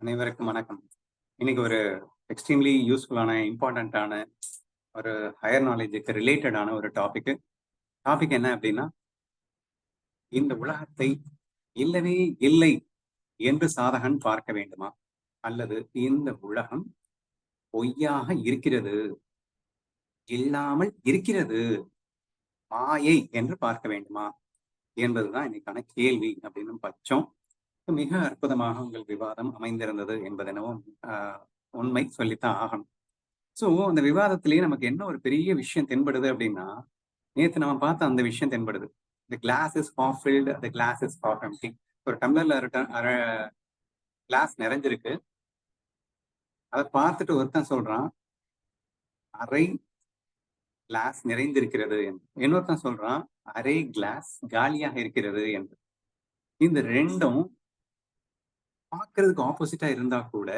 அனைவருக்கும் வணக்கம். இன்னைக்கு ஒரு எக்ஸ்ட்ரீம்லி யூஸ்ஃபுல்லான, இம்பார்ட்டண்ட்டான ஒரு ஹையர் நாலேஜுக்கு ரிலேட்டடான ஒரு டாபிக்கு. டாபிக் என்ன அப்படின்னா இந்த உலகத்தை இல்லவே இல்லை என்று சாதகன் பார்க்க வேண்டுமா? அல்லது இந்த உலகம் பொய்யாக இருக்கிறது. இல்லாமல் இருக்கிறது. மாயை என்று பார்க்க வேண்டுமா? என்பதுதான் இன்னைக்கான கேள்வி அப்படின்னு பட்சம். மிக அற்புதமாக உங்கள் விவாதம் அமைந்திருந்தது என்பதெனவும் உண்மை சொல்லித்தான் ஆகணும். ஸோ அந்த விவாதத்திலேயே நமக்கு என்ன ஒரு பெரிய விஷயம் தென்படுது அப்படின்னா நேத்து நம்ம பார்த்த அந்த விஷயம் தென்படுது. The glass is half filled, glass is half empty." ஒரு டம்ளர்ல அரை ட கிளாஸ் நிறைஞ்சிருக்கு. அதை பார்த்துட்டு ஒருத்தன் சொல்றான். "அரை கிளாஸ் நிறைந்திருக்கிறது" என்று. இன்னொருத்தன் சொல்றான், "அரை கிளாஸ் காலியாக இருக்கிறது" என்று. இந்த ரெண்டும் பார்க்கறதுக்கு ஆப்போசிட்டா இருந்தா கூட,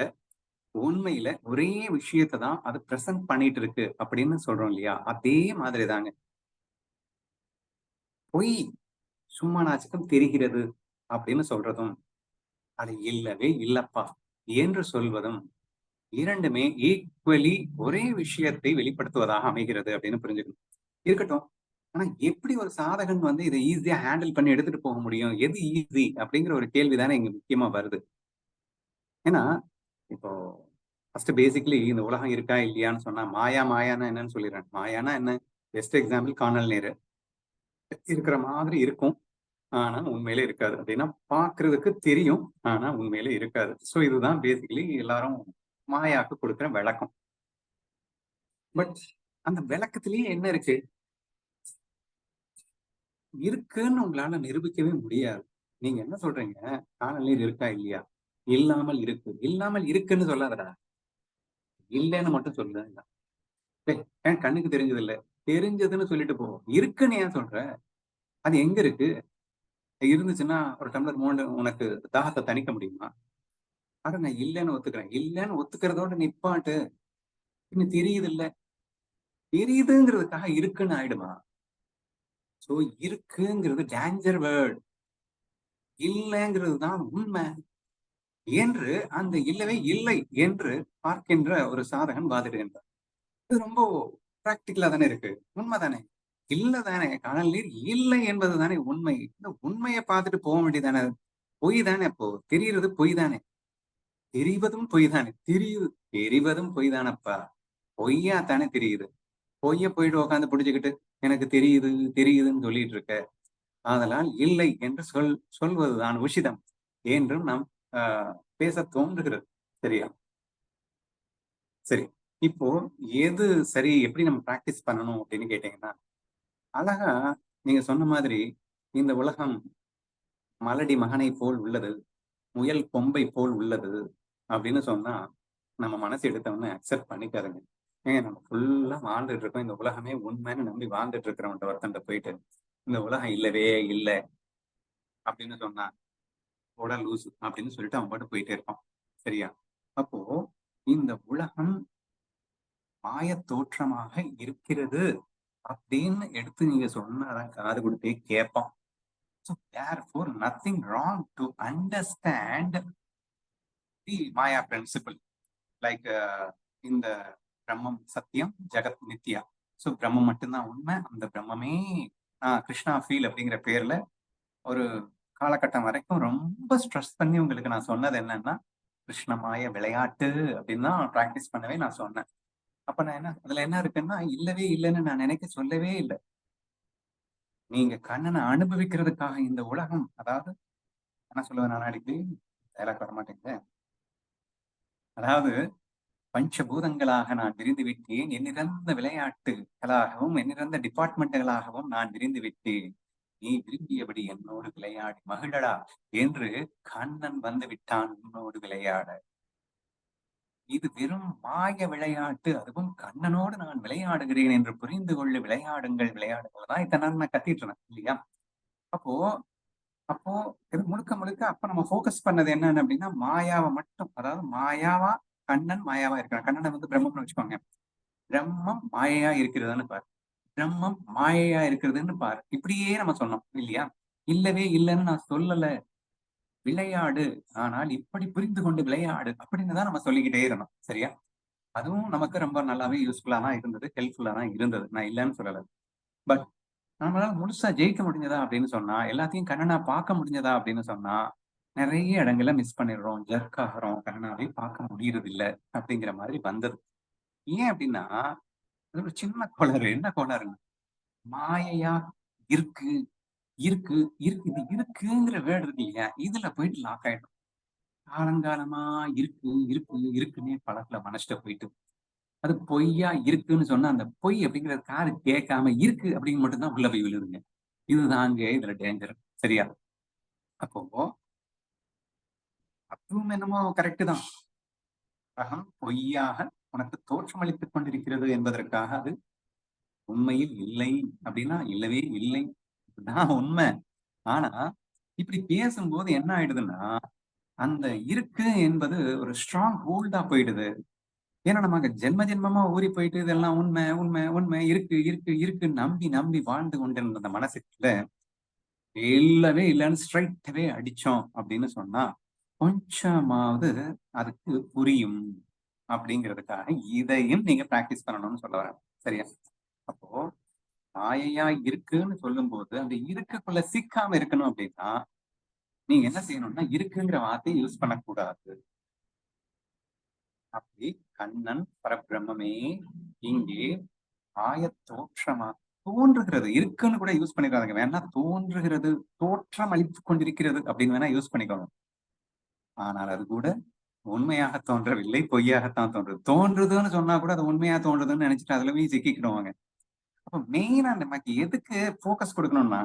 உண்மையில ஒரே விஷயத்தை தான் அது பிரசன்ட் பண்ணிட்டு இருக்கு அப்படின்னு சொல்றோம் இல்லையா? அதே மாதிரி தாங்க. பொய் சும்மானாச்சுக்கும் தெரிகிறது அப்படின்னு சொல்றதும், அது இல்லவே இல்லப்பா என்று சொல்வதும், இரண்டுமே ஈக்குவலி ஒரே விஷயத்தை வெளிப்படுத்துவதாக அமைகிறது அப்படின்னு புரிஞ்சுக்கணும். இருக்கட்டும். ஆனா எப்படி ஒரு சாதகன் வந்து இதை ஈஸியா ஹேண்டில் பண்ணி எடுத்துட்டு போக முடியும்? எது ஈஸி? அப்படிங்கிற ஒரு கேள்வி தானே இங்க முக்கியமா வருது. ஏன்னா, இப்போ ஃபர்ஸ்ட் பேசிக்கலி இந்த உலகம் இருக்கா? இல்லையான்னு சொன்னா, மாயா மாயானா என்னன்னு சொல்லிடுறேன் மாயானா என்ன? பெஸ்ட் எக்ஸாம்பிள் கானல் நீர் இருக்கிற மாதிரி இருக்கும். ஆனா உண்மையிலே இருக்காது. அப்படின்னா பாக்குறதுக்கு தெரியும். ஆனா உண்மையிலே இருக்காது. ஸோ இதுதான் பேசிக்கலி எல்லாரும் மாயாக்கு கொடுக்குற விளக்கம். பட் அந்த விளக்கத்திலேயே என்ன இருக்கு? இருக்குன்னு உங்களால நிரூபிக்கவே முடியாது. நீங்க என்ன சொல்றீங்க? காணல் நீர் இருக்கா? இல்லையா? இல்லாமல் இருக்கு. இல்லாமல் இருக்குன்னு சொல்லாதடா. இல்லன்னு மட்டும் சொல்லுங்க ஏன் கண்ணுக்கு தெரிஞ்சது இல்ல? தெரிஞ்சதுன்னு சொல்லிட்டு போ. இருக்குன்னு ஏன் சொல்ற? அது எங்க இருக்கு? இருந்துச்சுன்னா ஒரு டம்ளர் மோண்டு உனக்கு தாகத்தை தணிக்க முடியுமா? அட நான் இல்லைன்னு ஒத்துக்கிறேன். இல்லைன்னு ஒத்துக்கிறதோட நிப்பாட்டு. இன்னும் தெரியுது இல்ல தெரியுதுங்கிறதுக்காக இருக்குன்னு ஆயிடுமா? சோ இருக்குங்கிறது டேஞ்சர் வேர்ட். இல்லைங்கிறது தான் உண்மை. என்று அந்த இல்லவே இல்லை என்று பார்க்கின்ற ஒரு சாதகன் வாதிடுகின்றார். இது ரொம்ப பிராக்டிக்கலா தானே இருக்கு. உண்மைதானே இல்ல தானே. கடல் நீர் இல்லை என்பது தானே உண்மை. இந்த உண்மையை பார்த்துட்டு போக வேண்டியதானே பொய் தானே அப்போ. தெரியுறது பொய் தானே. தெரிவதும் பொய் தானே. தெரியுது தெரிவதும் பொய் தானப்பா. பொய்யா தானே தெரியுது. பொய்ய போயிட்டு உட்காந்து பிடிச்சுக்கிட்டு எனக்கு தெரியுது தெரியுதுன்னு சொல்லிட்டு இருக்க. ஆதலால் இல்லை என்று சொல் சொல்வதுதான் உஷிதம் என்றும் நாம் பேச தோன்றுகிறது. சரியா? சரி. இப்போ எது சரி? எப்படி நம்ம பிராக்டிஸ் பண்ணணும் அப்படின்னு கேட்டீங்கன்னா, அழகா நீங்க சொன்ன மாதிரி இந்த உலகம் மலடி மகனை போல் உள்ளது. முயல் கொம்பை போல் உள்ளது. அப்படின்னு சொன்னா, நம்ம மனசு எடுத்தவொடனே அக்செப்ட் பண்ணிக்காதுங்க. ஏங்க நம்ம ஃபுல்லா வாழ்ந்துட்டு இருக்கோம். இந்த உலகமே உண்மைன்னு நம்பி வாழ்ந்துட்டு இருக்கிறவன்ட்ட ஒருத்தன்ட்ட போயிட்டு, இந்த உலகம் இல்லவே இல்ல. அப்படின்னு சொன்னா, போடா லூசு அப்படின்னு சொல்லிட்டு அவன் பாட்டுக்கு போயிட்டே இருப்பான். சரியா? அப்போ இந்த உலகம் மாய தோற்றமாக இருக்கிறது அப்படின்னு எடுத்து நீங்க சொன்னாதான் காது கொடுத்தே கேட்பான். So therefore nothing wrong to understand the maya principle. Like இந்த பிரம்மம் சத்தியம், ஜெகத் நித்யா ஸோ பிரம்மம் மட்டும்தான் உண்மை. அந்த பிரம்மமே நான் கிருஷ்ணா ஃபீல் அப்படிங்கிற பேர்ல ஒரு காலகட்டம் வரைக்கும் ரொம்ப ஸ்ட்ரெஸ் பண்ணி உங்களுக்கு நான் சொன்னது என்னன்னா, கிருஷ்ணமாய விளையாட்டு அப்படின்னு தான் பிராக்டிஸ் பண்ணவே நான் சொன்னேன். அப்ப நான் என்ன அதுல என்ன இருக்குன்னா, இல்லவே இல்லைன்னு நான் நினைக்க சொல்லவே இல்ல. நீங்க கண்ணனை அனுபவிக்கிறதுக்காக இந்த உலகம் அதாவது என்ன சொல்லுவேன் நான் அடிக்கடி? வர மாட்டேங்குது அதாவது பஞ்சபூதங்களாக நான் விரிந்து விட்டேன். என்னிறந்த விளையாட்டுகளாகவும், என்னிறந்த டிபார்ட்மெண்ட்டுகளாகவும் நான் விரிந்து விட்டேன். நீ விரும்பியபடி என்னோடு விளையாடி மகிழடா என்று கண்ணன் வந்து விட்டான் உன்னோடு விளையாட. இது வெறும் மாய விளையாட்டு. அதுவும் கண்ணனோடு நான் விளையாடுகிறேன் என்று புரிந்து கொள்ள விளையாடுங்கள் விளையாடுங்கள் தான் இத்தனை நான் கத்திட்டு இருந்தேன். இல்லையா? அப்போ அப்போ இது முழுக்க முழுக்க அப்ப நம்ம ஃபோக்கஸ் பண்ணது என்னன்னு அப்படின்னா, மாயாவை மட்டும் அதாவது மாயாவா கண்ணன் மாயாவா இருக்கிறான். கண்ணனை வந்து பிரம்மம்னு வச்சுக்கோங்க. பிரம்மம் மாயையா இருக்கிறதுன்னு பாரு. பிரம்மம் மாயையா இருக்கிறதுன்னு பாரு. இப்படியே நம்ம சொன்னோம். இல்லையா? இல்லவே இல்லன்னு நான் சொல்லல. விளையாடு ஆனால் இப்படி புரிந்து கொண்டு விளையாடு அப்படின்னு தான் நம்ம சொல்லிக்கிட்டே இருந்தோம் சரியா அதுவும் நமக்கு ரொம்ப நல்லாவே யூஸ்ஃபுல்லா தான் இருந்தது ஹெல்ப்ஃபுல்லா தான் இருந்தது நான் இல்லைன்னு சொல்லல பட் நம்மளால முழுசா ஜெயிக்க முடிஞ்சதா அப்படின்னு சொன்னா எல்லாத்தையும் கண்ணனா பார்க்க முடிஞ்சதா அப்படின்னு சொன்னா நிறைய இடங்கள்ல மிஸ் பண்ணிடுறோம் ஜர்க் ஆகிறோம் கண்ணனாவே பார்க்க முடியறது இல்ல அப்படிங்கிற மாதிரி வந்தது ஏன் அப்படின்னா அது ஒரு சின்ன கோளாறு. என்ன கோளாறுங்க மாயையா இருக்கு இருக்கு இருக்கு இது இருக்குங்கிற வேர்டு இருக்கு இல்லையா? இதுல போயிட்டு லாக் ஆயிடும். காலங்காலமா இருக்கு இருக்கு இருக்குன்னே பழக்கல மனசுல போயிட்டு அது பொய்யா இருக்குன்னு சொன்னா அந்த பொய் அப்படிங்கிறது காது கேட்காம இருக்கு அப்படின்னு மட்டும்தான் உள்ள போய் விழுதுங்க. இதுதாங்க இதுல டேஞ்சர் சரியா? அப்போ அதுவும் என்னமோ கரெக்ட் தான். அகம் பொய்யாக உனக்கு தோற்றமளித்துக் கொண்டிருக்கிறது என்பதற்காக அது உண்மையில் இல்லை அப்படின்னா இல்லவே இல்லை. இதுதான் உண்மை. ஆனா இப்படி பேசும்போது என்ன ஆயிடுதுன்னா அந்த இருக்கு என்பது ஒரு ஸ்ட்ராங் ஹோல்டா போயிடுது. ஏன்னா நமக்கு ஜென்ம ஜென்மமா ஊறி போயிட்டு இதெல்லாம் உண்மை உண்மை உண்மை இருக்கு இருக்கு இருக்கு நம்பி நம்பி வாழ்ந்து கொண்டிருந்த அந்த மனசுக்குள்ள இல்லவே இல்லைன்னு ஸ்ட்ரைட்டவே அடிச்சோம் அப்படின்னு சொன்னா கொஞ்சமாவது அதுக்கு புரியும். அப்படிங்கிறதுக்காக இதையும் நீங்க பிராக்டிஸ் பண்ணணும்னு சொல்ல வரேன் சரியா? அப்போ மாயையா இருக்குன்னு சொல்லும் போது அந்த இருக்குக்குள்ள சிக்காம இருக்கணும் அப்படின்னா நீங்க என்ன செய்யணும்னா இருக்குங்கிற வார்த்தையை யூஸ் பண்ணக்கூடாது. அப்படி கண்ணன் பரபிரம்மே இங்கே ஆய தோற்றமா தோன்றுகிறது. இருக்குன்னு கூட யூஸ் பண்ணிக்காதீங்க வேணா தோன்றுகிறது தோற்றம் அளித்துக் கொண்டிருக்கிறது அப்படின்னு வேணா யூஸ் பண்ணிக்கணும் ஆனால் அது கூட உண்மையாக தோன்றவில்லை பொய்யாகத்தான் தோன்றுது. தோன்றுதுன்னு சொன்னா கூட அது உண்மையா தோன்றுதுன்னு நினைச்சிட்டு அதுலவே சிக்கிக்கிடுவாங்க. அப்ப மெயினா நமக்கு எதுக்கு போக்கஸ் கொடுக்கணும்னா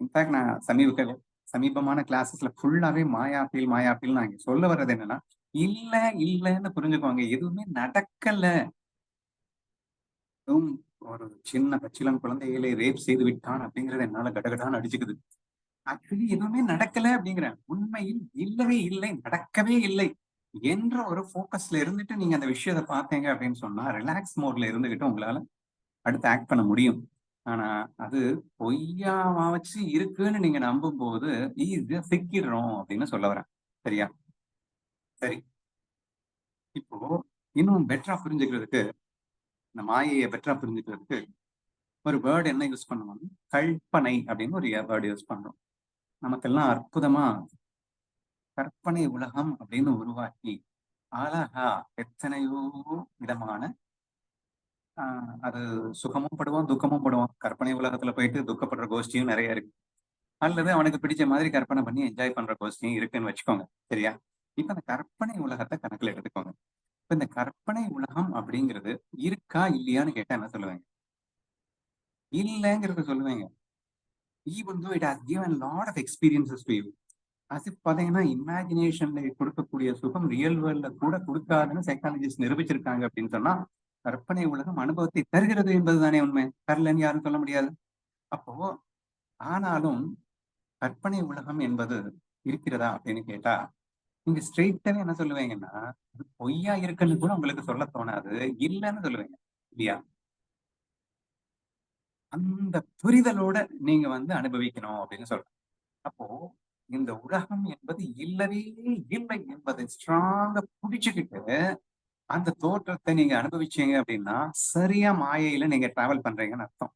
இன்ஃபேக்ட் நான் சமீப சமீபமான கிளாஸஸ்ல ஃபுல்லாவே மாயாப்பில் மாயாப்பில் நான் இங்க சொல்ல வர்றது என்னன்னா இல்ல இல்லன்னு புரிஞ்சுக்குவாங்க. எதுவுமே நடக்கல. ஒரு சின்ன பச்சிலம் குழந்தைகளை ரேப் செய்து விட்டான் அப்படிங்கறது என்னால கடகடான்னு அடிச்சுக்குது. ஆக்சுவலி எதுவுமே நடக்கல அப்படிங்கிறேன். உண்மையில் இல்லவே இல்லை நடக்கவே இல்லை. என்ற ஒரு ஃபோக்கஸ்ல இருந்துட்டு நீங்க அந்த விஷயத்த பார்த்தீங்க அப்படின்னு சொன்னா ரிலாக்ஸ் மோட்ல இருந்துகிட்டு உங்களால அடுத்து ஆக்ட் பண்ண முடியும். ஆனா அது பொய்யாவா வச்சு இருக்குன்னு நீங்க நம்பும் போது ஈஸியா சிக்கிடுறோம் அப்படின்னு சொல்ல வரேன். சரியா? சரி. இப்போ இன்னும் பெட்டரா புரிஞ்சுக்கிறதுக்கு இந்த மாயையை பெட்டரா புரிஞ்சுக்கிறதுக்கு ஒரு வேர்டு என்ன யூஸ் பண்ணுவோம்? கல்பனை அப்படின்னு ஒரு வேர்டு யூஸ் பண்றோம். நமக்கெல்லாம் அற்புதமா கற்பனை உலகம் அப்படின்னு உருவாக்கி அழகா எத்தனையோ விதமான ஆஹ் அது சுகமும் படுவான் துக்கமும் படுவான். கற்பனை உலகத்துல போயிட்டு துக்கப்படுற கோஷ்டியும் நிறைய இருக்கு. அல்லது அவனுக்கு பிடிச்ச மாதிரி கற்பனை பண்ணி என்ஜாய் பண்ற கோஷ்டியும் இருக்குன்னு வச்சுக்கோங்க. சரியா? இப்ப அந்த கற்பனை உலகத்தை கணக்குல எடுத்துக்கோங்க. இப்ப இந்த கற்பனை உலகம் அப்படிங்கிறது இருக்கா இல்லையான்னு கேட்டா என்ன சொல்லுவாங்க? இல்லைங்கிறத சொல்லுவாங்க. Even though it has given lot of experiences to you அது பாத்தீங்கன்னா இமேஜினேஷன்ல கொடுக்கக்கூடிய சுகம் ரியல் வேர்ல்ட்ல கூட கொடுக்காதுன்னு சைக்காலஜிஸ்ட் நிரூபிச்சிருக்காங்க அப்படின்னு சொன்னா கற்பனை உலகம் அனுபவத்தை தருகிறது என்பதுதானே உண்மை. தரலன்னு யாரும் சொல்ல முடியாது. அப்போ ஆனாலும் கற்பனை உலகம் என்பது இருக்கிறதா அப்படின்னு கேட்டா நீங்க ஸ்ட்ரெயிட்டாவே என்ன சொல்லுவீங்கன்னா அது பொய்யா இருக்குன்னு கூட உங்களுக்கு சொல்ல தோணாது இல்லைன்னு சொல்லுவீங்க. இல்லையா? அந்த புரிதலோட நீங்க வந்து அனுபவிக்கணும் அப்படின்னு சொல்றேன். அப்போ இந்த உலகம் என்பது இல்லவே இல்லை என்பதை ஸ்ட்ராங்கா புடிச்சுக்கிட்டு அந்த தோற்றத்தை நீங்க அனுபவிச்சீங்க அப்படின்னா சரியா மாயையில நீங்க டிராவல் பண்றீங்கன்னு அர்த்தம்.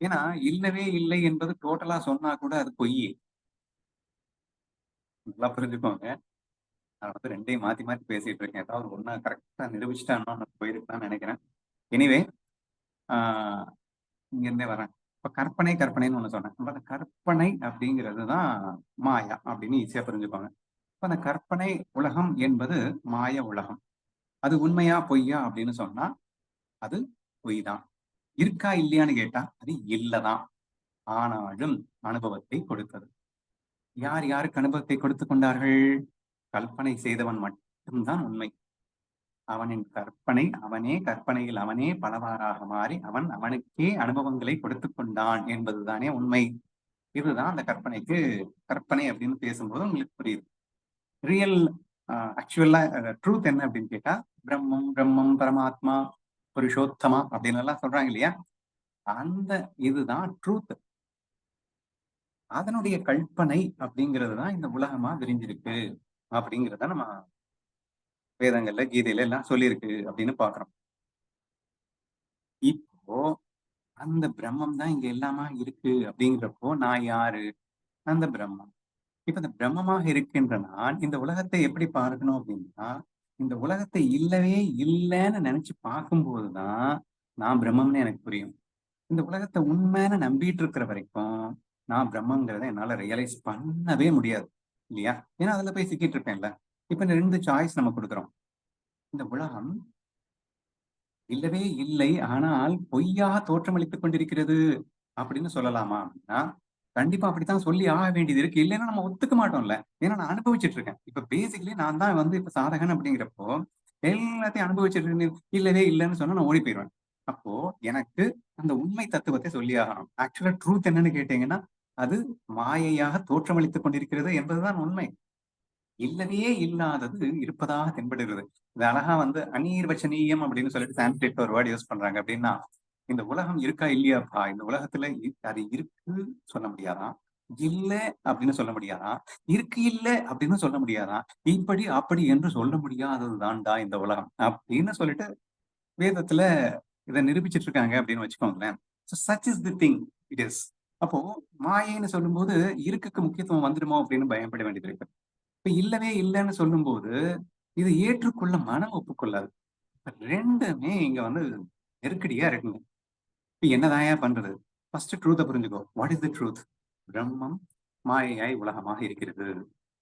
ஏன்னா இல்லவே இல்லை என்பது டோட்டலா சொன்னா கூட அது பொய் நல்லா புரிஞ்சுக்கோங்க. நான் வந்து ரெண்டையும் மாத்தி மாத்தி பேசிட்டு இருக்கேன். ஏதாவது ஒன்னா கரெக்டா நிரூபிச்சுட்டான்னு போயிருக்கான்னு நினைக்கிறேன். எனிவே ஆஹ் இங்க இருந்தே வரேன். இப்ப கற்பனை கற்பனைன்னு ஒண்ணு சொன்னேன். அந்த கற்பனை அப்படிங்கிறது தான் மாயா அப்படின்னு ஈஸியா புரிஞ்சுக்கோங்க. இப்ப அந்த கற்பனை உலகம் என்பது மாய உலகம். அது உண்மையா பொய்யா அப்படின்னு சொன்னா அது பொய் தான். இருக்கா இல்லையான்னு கேட்டா அது இல்லதான் ஆனாலும் அனுபவத்தை கொடுத்தது. யார் யாருக்கு அனுபவத்தை கொடுத்து கொண்டார்கள்? கற்பனை செய்தவன் மட்டும்தான் உண்மை. அவனின் கற்பனை அவனே கற்பனையில் அவனே பலவாறாக மாறி அவன் அவனுக்கே அனுபவங்களை கொடுத்து கொண்டான் என்பதுதானே உண்மை. இதுதான் அந்த கற்பனைக்கு கற்பனை அப்படின்னு பேசும்போது உங்களுக்கு புரியுது. ரியல் ஆக்சுவலா ட்ரூத் என்ன அப்படின்னு கேட்டா பிரம்மம் பிரம்மம் பரமாத்மா புருஷோத்தமா அப்படின்னு எல்லாம் சொல்றாங்க இல்லையா? அந்த இதுதான் ட்ரூத் அதனுடைய கற்பனை அப்படிங்கிறது தான் இந்த உலகமா விரிஞ்சிருக்கு அப்படிங்கிறத நம்ம வேதங்கள்ல கீதையில எல்லாம் சொல்லியிருக்கு அப்படின்னு பாக்குறோம் இப்போ அந்த பிரம்மம் தான் இங்க எல்லாமா இருக்கு அப்படிங்கிறப்போ நான் யாரு? அந்த பிரம்மம். இப்ப இந்த பிரம்மமாக இருக்கின்ற நான் இந்த உலகத்தை எப்படி பார்க்கணும் அப்படின்னா இந்த உலகத்தை இல்லவே இல்லைன்னு நினைச்சு பார்க்கும்போதுதான் நான் பிரம்மம்னு எனக்கு புரியும். இந்த உலகத்தை உண்மையான நம்பிட்டு இருக்கிற வரைக்கும் நான் பிரம்மங்கிறத என்னால ரியலைஸ் பண்ணவே முடியாது இல்லையா? ஏன்னா அதுல போய் சிக்கிட்டு இருப்பேன்ல இப்ப இந்த ரெண்டு சாய்ஸ் நம்ம கொடுக்குறோம். இந்த உலகம் இல்லவே இல்லை ஆனால் பொய்யாக தோற்றமளித்துக் கொண்டிருக்கிறது அப்படின்னு சொல்லலாமா அப்படின்னா கண்டிப்பா அப்படித்தான் சொல்லி ஆக வேண்டியது இருக்கு. இல்லைன்னா நம்ம ஒத்துக்க மாட்டோம்ல. ஏன்னா நான் அனுபவிச்சுட்டு இருக்கேன். இப்ப பேசிக்கலி நான் தான் வந்து இப்ப சாதகன் அப்படிங்கிறப்போ எல்லாத்தையும் அனுபவிச்சுட்டு இருக்கேன் இல்லவே இல்லைன்னு சொன்னா நான் ஓடி போயிடுவேன் அப்போ எனக்கு அந்த உண்மை தத்துவத்தை சொல்லி ஆகணும். ஆக்சுவலா ட்ரூத் என்னன்னு கேட்டீங்கன்னா அது மாயையாக தோற்றமளித்துக் கொண்டிருக்கிறது என்பதுதான் உண்மை. இல்லவே இல்லாதது இருப்பதாக தென்படுகிறது. இது அழகா வந்து அநீர்வச்சனீயம் அப்படின்னு சொல்லிட்டு சான்ஸ்கிரிட் ஒரு வேர்டு யூஸ் பண்றாங்க. அப்படின்னா இந்த உலகம் இருக்கா இல்லையாப்பா? இந்த உலகத்துல அது இருக்கு சொல்ல முடியாதான் இல்ல அப்படின்னு சொல்ல முடியாதான் இருக்கு இல்ல அப்படின்னு சொல்ல முடியாதான் இப்படி அப்படி என்று சொல்ல முடியாதது தான்டா இந்த உலகம் அப்படின்னு சொல்லிட்டு வேதத்துல இதை நிரூபிச்சிட்டு இருக்காங்க அப்படின்னு வச்சுக்கோங்களேன். Such is the thing it is அப்போ மாயைன்னு சொல்லும்போது இருக்குக்கு முக்கியத்துவம் வந்துடுமோ அப்படின்னு பயப்பட வேண்டியது இருக்கு. இப்ப இல்லவே இல்லைன்னு சொல்லும்போது இது ஏற்றுக்கொள்ள மனம் ஒப்புக்கொள்ளாது. ரெண்டுமே இங்க வந்து நெருக்கடியா இருக்குங்க. இப்ப என்னதாயா பண்றது? ஃபர்ஸ்ட் ட்ரூத்தை புரிஞ்சுக்கோ. வாட் இஸ் த ட்ரூத் பிரம்மம் மாயையாய் உலகமாக இருக்கிறது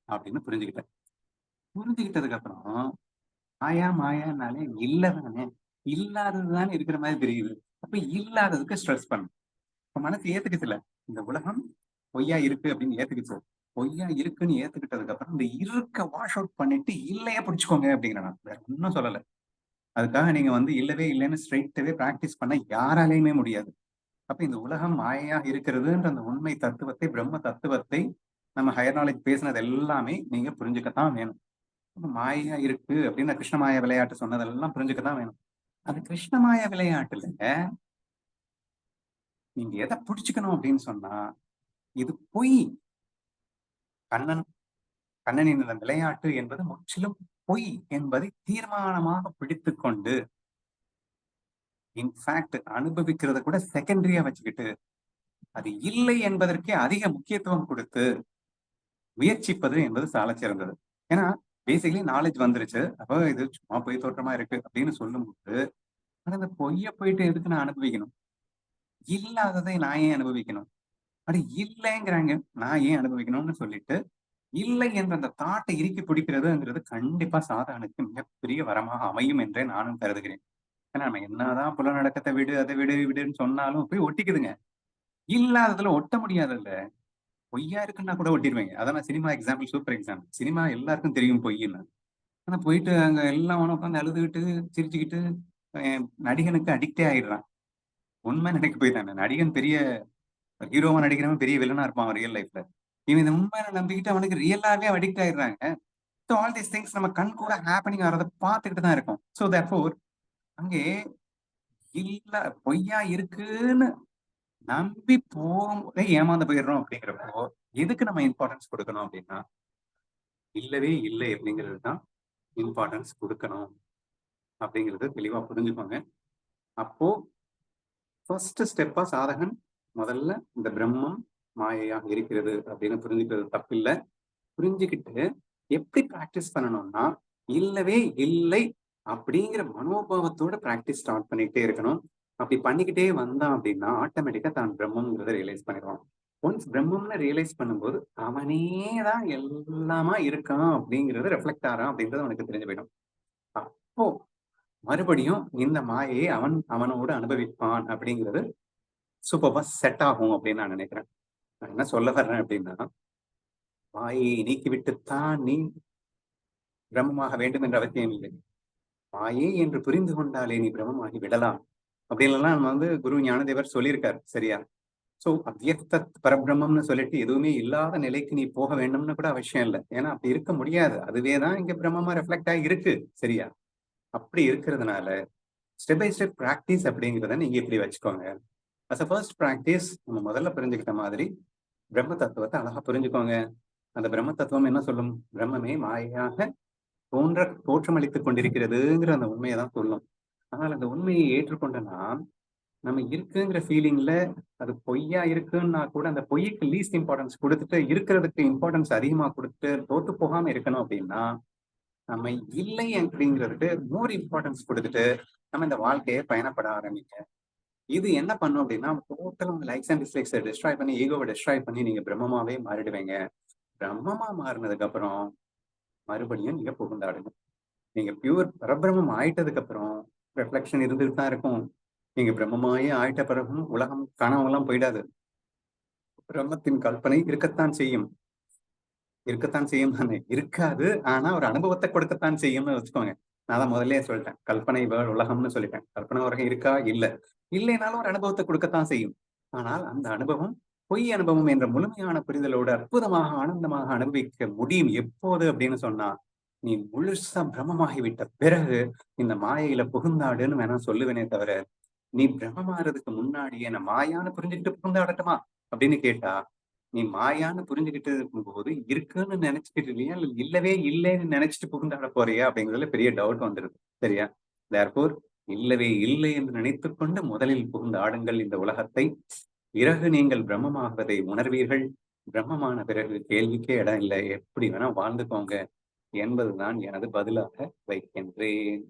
அப்படின்னு புரிஞ்சுக்கிட்டேன். புரிஞ்சுக்கிட்டதுக்கு அப்புறம் மாயா மாயானாலே இல்லதானே? இல்லாததுதானே இருக்கிற மாதிரி தெரியுது. அப்ப இல்லாததுக்கு ஸ்ட்ரெஸ் பண்ணும் இப்ப மனசு ஏத்துக்குச்சுல இந்த உலகம் பொய்யா இருக்கு அப்படின்னு ஏத்துக்குச்சு. பொய்யா இருக்குன்னு ஏத்துக்கிட்டதுக்கு அப்புறம் இந்த இருக்க வாஷ் அவுட் பண்ணிட்டு இல்லையே பிடிச்சுக்கோங்க அப்படிங்கிற நான் வேற ஒன்றும் சொல்லலை. அதுக்காக நீங்க வந்து இல்லவே இல்லைன்னு ஸ்ட்ரெயிட்டவே பிராக்டிஸ் பண்ண யாராலையுமே முடியாது. அப்ப இந்த உலகம் மாயையாக இருக்கிறதுன்ற அந்த உண்மை தத்துவத்தை பிரம்ம தத்துவத்தை நம்ம ஹையர் நாலேஜ் பேசினது எல்லாமே நீங்க புரிஞ்சுக்கத்தான் வேணும். மாயா இருக்கு அப்படின்னு கிருஷ்ணமாய விளையாட்டு சொன்னதெல்லாம் புரிஞ்சுக்கத்தான் வேணும். அது கிருஷ்ணமாய விளையாட்டுல நீங்க எதை பிடிச்சுக்கணும் அப்படின்னு சொன்னா இது பொய். கண்ணன் கண்ணனின் இந்த விளையாட்டு என்பது முற்றிலும் பொய் என்பதை தீர்மானமாக பிடித்து கொண்டு இன்ஃபேக்ட் அனுபவிக்கிறத கூட செகண்டரியா வச்சுக்கிட்டு அது இல்லை என்பதற்கே அதிக முக்கியத்துவம் கொடுத்து முயற்சிப்பது என்பது சால சிறந்தது. ஏன்னா பேசிக்கலி நாலேஜ் வந்துருச்சு. அப்போ இது சும்மா பொய் தோற்றமா இருக்கு அப்படின்னு சொல்லும்போது அந்த பொய்ய போயிட்டு எதுக்கு நான் அனுபவிக்கணும்? இல்லாததை நான் ஏன் அனுபவிக்கணும்? அது இல்லைங்கிறாங்க. நான் ஏன் அனுபவிக்கணும்னு சொல்லிட்டு இல்லை என்ற அந்த தாட்டை இறுக்கி பிடிக்கிறதுங்கிறது கண்டிப்பா சாதகனுக்கு மிகப்பெரிய வரமாக அமையும் என்றே நானும் கருதுகிறேன். ஏன்னா நம்ம என்னதான் புலநடக்கத்தை விடு அதை விடு விடுன்னு சொன்னாலும் போய் ஒட்டிக்குதுங்க. இல்லாததுல ஒட்ட முடியாதுல்ல. பொய்யா இருக்குன்னா கூட ஒட்டிடுவேங்க அதான் cinema example super example cinema எல்லாருக்கும் தெரியும் பொய்ன்னு ஆனா போயிட்டு அங்க எல்லாம் உட்காந்து அழுதுகிட்டு சிரிச்சுக்கிட்டு நடிகனுக்கு அடிக்டே ஆயிடுறான். உண்மை நினைக்க போயிட்டாங்க நடிகன் பெரிய ஹீரோவா நடிக்கிறவன் பெரிய வில்லனா இருப்பான் ரியல் லைஃப்ல இவன் இந்த உண்மையில நம்பிக்கிட்டு அவனுக்கு ரியலாவே அடிக்ட் ஆயிடுறாங்க. ஸோ ஆல் தீஸ் திங்ஸ் நம்ம கண் கூட ஹேப்பனிங் ஆகிறத பார்த்துக்கிட்டு தான் இருக்கும். ஸோ தேர்ஃபோர் அங்கே இல்ல பொய்யா இருக்குன்னு நம்பி போகும்போதே ஏமாந்து போயிடுறோம் அப்படிங்கிறப்போ எதுக்கு நம்ம இம்பார்ட்டன்ஸ் கொடுக்கணும் அப்படின்னா இல்லவே இல்லை அப்படிங்கிறது தான் இம்பார்ட்டன்ஸ் கொடுக்கணும் அப்படிங்கிறது தெளிவா புரிஞ்சுக்கோங்க. அப்போ ஃபர்ஸ்ட் ஸ்டெப்பா சாதகன் முதல்ல இந்த பிரம்மம் மாயையாக இருக்கிறது அப்படின்னு புரிஞ்சுக்கிறது தப்பில்லை. புரிஞ்சுக்கிட்டு எப்படி ப்ராக்டிஸ் பண்ணணும்னா இல்லவே இல்லை அப்படிங்கிற மனோபாவத்தோட ப்ராக்டிஸ் ஸ்டார்ட் பண்ணிக்கிட்டே இருக்கணும். அப்படி பண்ணிக்கிட்டே வந்தான் அப்படின்னா ஆட்டோமேட்டிக்கா தான் பிரம்மங்கிறத ரியலைஸ் பண்ணிடுவான். ஒன்ஸ் பிரம்மம்னு ரியலைஸ் பண்ணும்போது அவனே தான் எல்லாமா இருக்கான் அப்படிங்கிறது ரெஃப்ளெக்ட் ஆறான் அப்படின்றது அவனுக்கு தெரிஞ்சு போயிடும். அப்போ மறுபடியும் இந்த மாயையை அவன் அவனோட அனுபவிப்பான் அப்படிங்கிறது சூப்பர்வா செட் ஆகும் அப்படின்னு நான் நினைக்கிறேன். நான் என்ன சொல்ல வர்றேன் அப்படின்னா மாயை நீக்கிவிட்டுத்தான் நீ பிரம்மமாக வேண்டும் என்ற அவசியம் இல்லை. மாயை என்று புரிந்து கொண்டாலே நீ பிரம்மமாகி விடலாம். அப்படின்லாம் நம்ம வந்து குரு ஞானதேவர் சொல்லியிருக்காரு சரியா? சோ அவ்வியக்த பரபிரம்மம்னு சொல்லிட்டு எதுவுமே இல்லாத நிலைக்கு நீ போக வேண்டும்னு கூட அவசியம் இல்லை. ஏன்னா அப்படி இருக்க முடியாது. அதுவே தான் இங்க பிரம்மமா ரெஃப்ளெக்ட் ஆகி இருக்கு சரியா? அப்படி இருக்கிறதுனால ஸ்டெப் பை ஸ்டெப் ப்ராக்டிஸ் அப்படிங்கிறத நீங்க இப்படி வச்சுக்கோங்க. அஸ் அ ஃபர்ஸ்ட் ப்ராக்டிஸ் நம்ம முதல்ல புரிஞ்சுக்கிட்ட மாதிரி பிரம்ம தத்துவத்தை அழகா புரிஞ்சுக்கோங்க. அந்த பிரம்ம தத்துவம் என்ன சொல்லும்? பிரம்மமே மாயையாக தோன்ற தோற்றமளித்துக் கொண்டிருக்கிறதுங்கிற அந்த உண்மையை தான் சொல்லும். ஆனால் அந்த உண்மையை ஏற்றுக்கொண்டனா நம்ம இருக்குங்கிற ஃபீலிங்ல அது பொய்யா இருக்குன்னா கூட அந்த பொய்க்கு லீஸ்ட் இம்பார்ட்டன்ஸ் கொடுத்துட்டு இருக்கிறதுக்கு இம்பார்ட்டன்ஸ் அதிகமா கொடுத்துட்டு தோத்து போகாம இருக்கணும் அப்படின்னா நம்ம இல்லை அப்படிங்கிறதுக்கு மோர் இம்பார்ட்டன்ஸ் கொடுத்துட்டு நம்ம இந்த வாழ்க்கையை பயணப்பட ஆரம்பிக்க இது என்ன பண்ணும் அப்படின்னா டோட்டல் உங்க லைக்ஸ் அண்ட் டிஸ்லைக்ஸை டிஸ்ட்ராய் பண்ணி ஈகோவை டிஸ்ட்ராய் பண்ணி நீங்க பிரம்மமாவே மாறிடுவீங்க. பிரம்மமா மாறினதுக்கு அப்புறம் மறுபடியும் நீங்க புகுந்தாடுங்க நீங்க பியூர் பரபிரமம் ஆயிட்டதுக்கு அப்புறம் ரெஃப்ளெக்ஷன் இருந்துட்டு தான் இருக்கும். நீங்க பிரம்மமாயே ஆயிட்ட பிறகும் உலகம் காணாமலாம் போயிடாது. பிரம்மத்தின் கல்பனை இருக்கத்தான் செய்யும். இருக்கத்தான் செய்யும் தானே. இருக்காது. ஆனா ஒரு அனுபவத்தை கொடுக்கத்தான் செய்யும்னு வச்சுக்கோங்க. நான் தான் முதல்ல சொல்லிட்டேன். கல்பனை உலகம்னு சொல்லிட்டேன். கல்பனை உலகம் இருக்கா? இல்ல. இல்லைனாலும் ஒரு அனுபவத்தை கொடுக்கத்தான் செய்யும். ஆனால் அந்த அனுபவம் பொய் அனுபவம் என்ற முழுமையான புரிதலோடு அற்புதமாக ஆனந்தமாக அனுபவிக்க முடியும் எப்போது அப்படின்னு சொன்னா நீ முழுசா பிரம்மமாகிவிட்ட பிறகு இந்த மாயையில புகுந்தாடுன்னு வேணா சொல்லுவேனே தவிர நீ பிரம்மமாறதுக்கு முன்னாடியே என்ன மாயான்னு புரிஞ்சுக்கிட்டு புகுந்தாடட்டுமா அப்படின்னு கேட்டா நீ மாயான்னு புரிஞ்சுக்கிட்டு இருக்கும்போது இருக்குன்னு நினைச்சுக்கிட்டு இல்லையா? இல்ல இல்லவே இல்லைன்னு நினைச்சிட்டு புகுந்தாட போறியா அப்படிங்கிறதுல பெரிய டவுட் வந்துருது. சரியா? தேர்போர் இல்லவே இல்லை என்று நினைத்துக்கொண்டு முதலில் புகுந்து ஆடுங்கள் இந்த உலகத்தை. பிறகு நீங்கள் பிரம்மமாகுவதை உணர்வீர்கள். பிரம்மமான பிறகு கேள்விக்கே இடம் இல்லை. எப்படி வேணா வாழ்ந்துக்கோங்க என்பதுதான் எனது பதிலாக வைக்கின்றேன்.